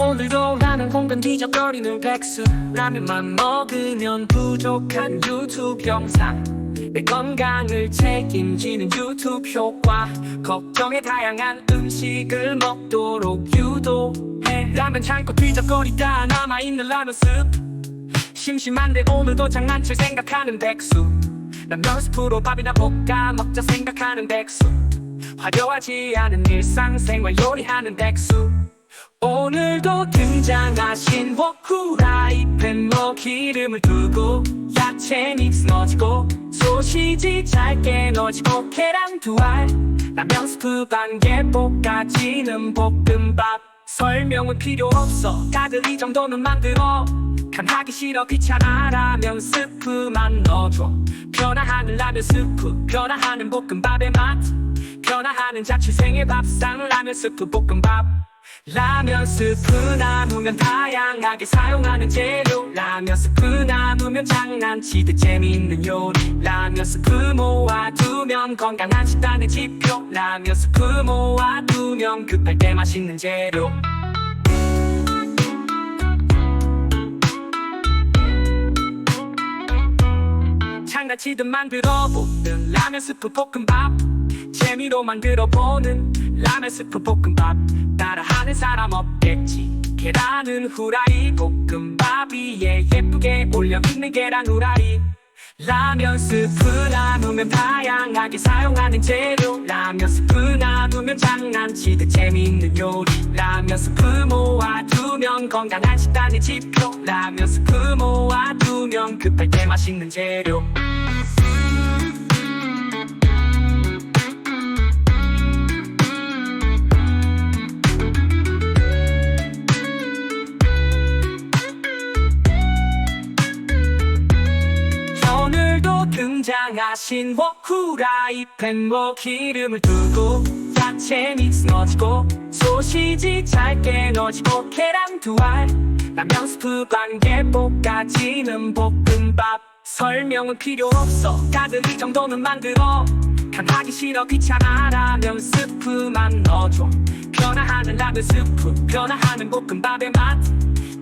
오늘도 라면 공간 뒤적거리는 백수. 라면만 먹으면 부족한 유튜브 영상. 내 건강을 책임지는 유튜브 효과. 걱정에 다양한 음식을 먹도록 유도해. 라면 창고 뒤적거리다. 남아있는 라면 스프 심심한데 오늘도 장난칠 생각하는 백수. 라면 스프로 밥이나 볶아 먹자 생각하는 백수. 화려하지 않은 일상생활 요리하는 백수 오늘도 등장하신 워크라이팬 뭐 기름을 두고 야채 믹스 넣어지고 소시지 짧게 넣어지고 계란 두알 라면 스프 반개 볶아지는 볶음밥. 설명은 필요 없어. 다들 이 정도는 만들어. 간하기 싫어. 귀찮아 라면 스프만 넣어줘. 변화하는 라면 스프 변화하는 볶음밥의 맛. 변화하는 자취생의 밥상 라면 스프 볶음밥 라면 스프 남으면 다양하게 사용하는 재료. 라면 스프 남으면 장난치듯 재미있는 요리. 라면 스프 모아두면 건강한 식단의 지표. 라면 스프 모아두면 급할 때 맛있는 재료. 장난치듯 만들어보는 라면 스프 볶음밥 재미로 만들어보는 라면 스프 볶음밥. 따라하는 사람 없겠지. 계란은 후라이 볶음밥 위에 예쁘게 올려 굽는 계란 후라이. 라면 스프 남으면 다양하게 사용하는 재료. 라면 스프 남으면 장난치듯 재미있는 요리. 라면 스프 모아두면 건강한 식단의 지표. 라면 스프 모아두면 급할 때 맛있는 재료 등장하신 워크라이팬 뭐 기름을 두고 야채 믹스 넣어지고 소시지 짧게 넣어지고 계란 두알. 라면 스프 볶아지는 볶음밥. 설명은 필요 없어. 다들 이 정도는 만들어. 간하기 싫어 귀찮아 라면 스프만 넣어줘. 변화하는 라면 스프 변화하는 볶음밥의 맛.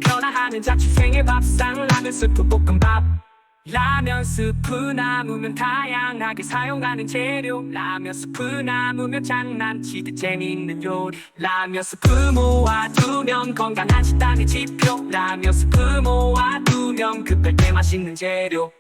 변화하는 자취생의 밥상 라면 스프 볶음밥 라면 스프 남으면 다양하게 사용하는 재료. 라면 스프 남으면 장난치듯 재미있는 요리. 라면 스프 모아두면 건강한 식단의 지표. 라면 스프 모아두면 급할 때 맛있는 재료